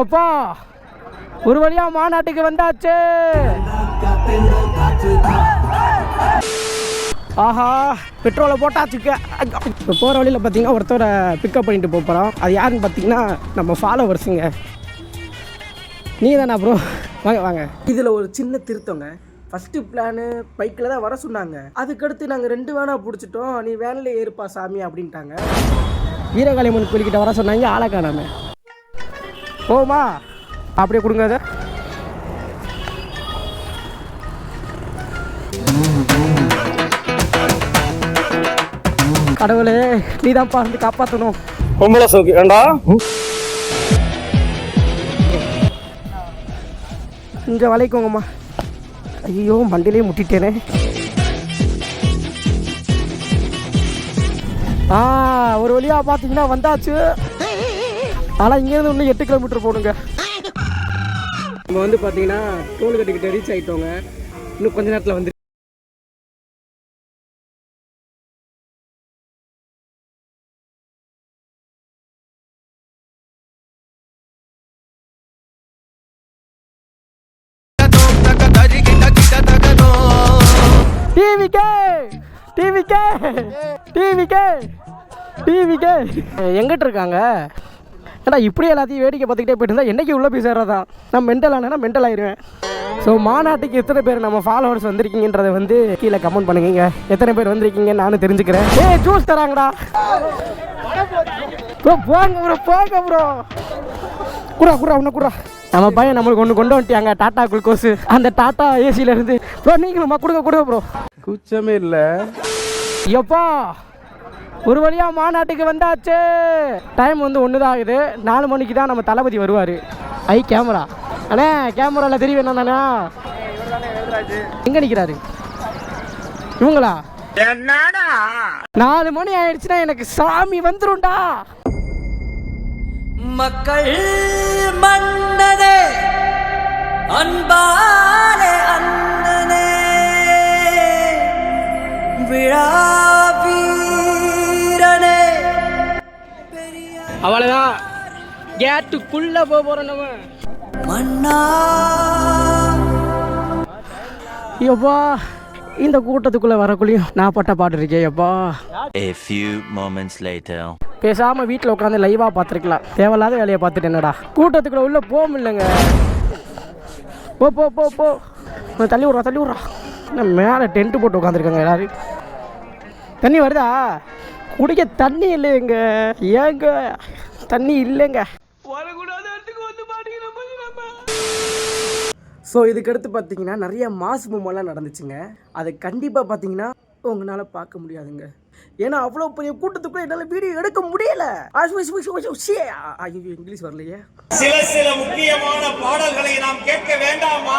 எப்பா ஒரு வழியா மாநாட்டுக்கு வந்தாச்சு. ஆஹா பெட்ரோலை போட்டாச்சுக்க இப்போ போகிற வழியில் பார்த்தீங்கன்னா ஒருத்தரை பிக்கப் பண்ணிட்டு போக போகிறோம் அது யாருன்னு பார்த்தீங்கன்னா நம்ம ஃபாலோவர்ஸுங்க நீ தானா ப்ரோ வாங்க வாங்க. இதில் ஒரு சின்ன திருத்தங்க. ஃபஸ்ட்டு பிளானு பைக்கில் தான் வர சொன்னாங்க. அதுக்கடுத்து நாங்கள் ரெண்டு வேனா பிடிச்சிட்டோம். நீ வேனில் ஏறுப்பா சாமி அப்படின்ட்டாங்க. வீரகாளியம்மன் கோயில்கிட்ட வர சொன்னாங்க ஆளை காணாம. போமா? அப்படியே கொடுங்க அதை. கடவுளே நீ தான் வந்து காப்பாற்றணும் பொம்பளை சோக்கு ஏண்டா? இங்கே வளைக்கோங்கம்மா ஐயோ மண்டிலே முட்டிட்டேனே. ஆ ஒரு வழியாக பார்த்தீங்கன்னா வந்தாச்சு. ஆனால் இங்கேருந்து இன்னும் எட்டு கிலோமீட்டர் போகணுங்க. நம்ம வந்து பார்த்தீங்கன்னா டோல்கேட்டுக்கிட்ட ரீச் ஆகிட்டோங்க இன்னும் கொஞ்ச நேரத்தில் வந்து டிவிக்கே டிவிக்கே டிவிக்கே டிவிக்கே எங்கிட்ட இருக்காங்க? ஏன்னா இப்படி எல்லாத்தையும் வேடிக்கை பார்த்துக்கிட்டே போயிட்டு இருந்தா என்னைக்கு உள்ளே போய் சேர்றதான் நான் மென்டல் ஆனேன்னா மென்டல் ஆயிடுவேன் ஸோ மாநாட்டுக்கு எத்தனை பேர் நம்ம ஃபாலோவர்ஸ் வந்திருக்கீங்கன்றதை வந்து கீழே கமெண்ட் பண்ணுங்க எத்தனை பேர் வந்திருக்கீங்கன்னு நானும் தெரிஞ்சுக்கிறேன். ஏய் ஜூஸ் தராங்கடா. ப்ரோ போங்க ப்ரோ போங்க ப்ரோ குரா குரா உன்ன குரா நம்ம பையன் நம்மளுக்கு ஒன்று கொண்டு வந்துட்டாங்க டாடா குளுக்கோஸ். அந்த டாடா ஏசியில் இருந்து. ப்ரோ நீங்களும்மா கொடுங்க கொடுங்க ப்ரோ குச்சமே இல்ல. எப்பா? ஒரு வழியா மாநாட்டுக்கு வந்தாச்சு. டைம் வந்து ஒன்று தான் ஆகுது நாலு மணிக்கு தான் நம்ம தளபதி வருவார். ஐ கேமரா அண்ணே கேமராவில் தெரியும் என்னண்ணா எங்கே நிற்கிறாரு இவங்களா? நாலு மணி ஆயிடுச்சுன்னா எனக்கு சாமி வந்துரும்டா. மக்கள் மன்னனே அன்பாலே அவ்வளோதான் கேட்டுக்குள்ளே போக போகிறோம் நம்ம ஐயோப்பா இந்த கூட்டத்துக்குள்ளே வரக்குள்ளேயும் நான் பட்ட பாட்டு இருக்கேன் எப்பா. A few moments later. பேசாமல் வீட்டில் உட்காந்து லைவாக பார்த்துருக்கலாம். தேவையில்லாத வேலையை பார்த்துட்டு என்னடா. கூட்டத்துக்குள்ள உள்ளே போக முடியலங்க. போ போ போ போ. தள்ளி விட்றா தள்ளி விட்றா. மேலே டென்ட்டு போட்டு உட்காந்துருக்காங்க எல்லாரும். தண்ணி வருதா? குடிக்க தண்ணி இல்லைங்க. ஏங்க தண்ணி இல்லைங்க. ஸோ இதுக்கடுத்து பார்த்தீங்கன்னா நிறைய மாசு மூமெல்லாம் நடந்துச்சுங்க. அது கண்டிப்பாக பார்த்தீங்கன்னா உங்களால் பார்க்க முடியாதுங்க. ஏன்னா அவ்வளோ பெரிய கூட்டத்துக்குள்ள என்னால் வீடியோ எடுக்க முடியல. இங்கிலீஷ் வரலையே. சில சில முக்கியமான பாடல்களை நாம் கேட்க வேண்டாமா?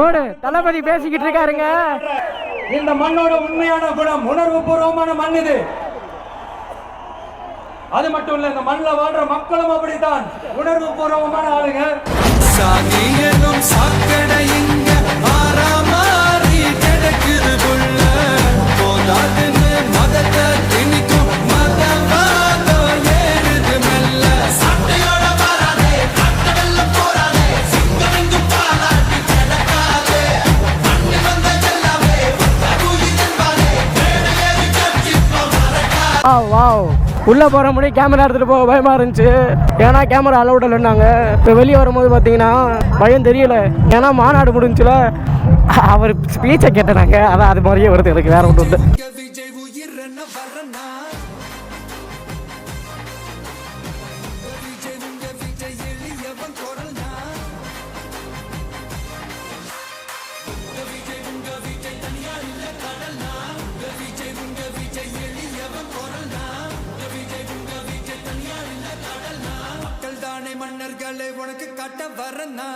ஓடு தளபதி பேசிக்கிட்டு இருக்காருங்க. இந்த மண்ணோட உண்மையான குணம் உணர்வு பூர்வமான மண் இது. அது மட்டும் இல்ல இந்த மண்ணில் வாழ்ற மக்களும் அப்படித்தான். உணர்வு பூர்வமான ஆளுங்க சாக்கடையின் ஆ வாவ். உள்ளே போகிற முடியும் கேமரா எடுத்துகிட்டு போக பயமாக இருந்துச்சு. ஏன்னா கேமரா அலவுட் இல்லைன்னாங்க. இப்போ வெளியே வரும்போது பார்த்தீங்கன்னா பயம் தெரியல. ஏன்னா மாநாடு முடிஞ்சுல. அவர் ஸ்பீச்சை கேட்டனாங்க. அதான் அது மாதிரியே வருது. எனக்கு வேறு ஒன்று வந்து காட்ட வரனா